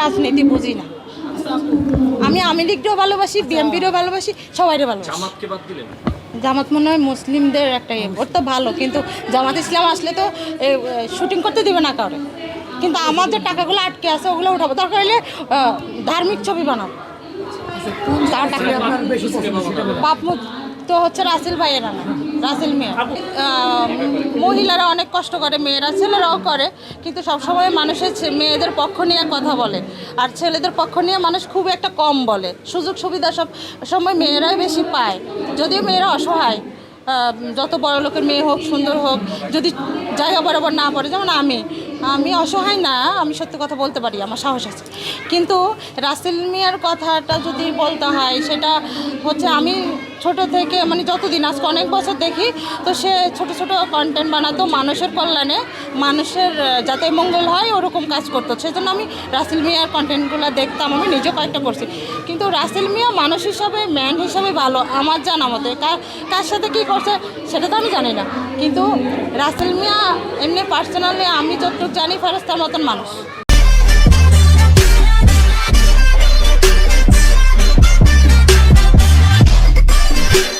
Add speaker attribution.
Speaker 1: রাজনীতি বুঝি না। আমি আওয়ামী লীগকেও ভালোবাসি বিএনপিরও ভালোবাসি সবাইরে ভালোবাসি।
Speaker 2: জামাতকে বাদ
Speaker 1: জামাত মনে হয় মুসলিমদের একটা ইয়ে ওর তো ভালো কিন্তু জামাত ইসলাম আসলে তো শুটিং করতে দিবে না কাউরে। কিন্তু আমার যে টাকাগুলো আটকে আছে ওগুলো উঠাবো। দরকার হলে ধার্মিক ছবি বানাবো। তার টাকা তো হচ্ছে রাসেল ভাইয়েরা না রাসেল মেয়ে। মহিলারা অনেক কষ্ট করে মেয়েরা ছেলেরাও করে কিন্তু সবসময় মানুষের মেয়েদের পক্ষ নিয়ে কথা বলে। আর ছেলেদের পক্ষ নিয়ে মানুষ খুব একটা কম বলে। সুযোগ সুবিধা সব সময় মেয়েরাই বেশি পায়। যদিও মেয়েরা অসহায় যত বড় লোকের মেয়ে হোক সুন্দর হোক যদি জায়গা বরাবর না পড়ে যেমন আমি। আমি অসহায় না আমি সত্যি কথা বলতে পারি আমার সাহস আছে। কিন্তু রাসেল মিয়ার কথাটা যদি বলতে হয়, সেটা হচ্ছে আমি ছোট থেকে মানে যতদিন আজকে অনেক বছর দেখি, তো সে ছোট ছোট কন্টেন্ট বানাতো মানুষের কল্যাণে, মানুষের যাতে মঙ্গল হয়, ওরকম কাজ করতো। সেজন্য আমি রাসেল মিয়ার কন্টেন্টগুলো দেখতাম, আমি নিজে কয়েকটা করছি। কিন্তু রাসেল মিয়া মানুষ হিসাবে ম্যান হিসাবে ভালো, আমার জানা মতে। কার কার সাথে কী করছে, সেটা তো আমি জানি না। কিন্তু রাসেল মিয়া এমনি পার্সোনালি আমি যতটুকু জানি ফেরস্তার মতন মানুষ।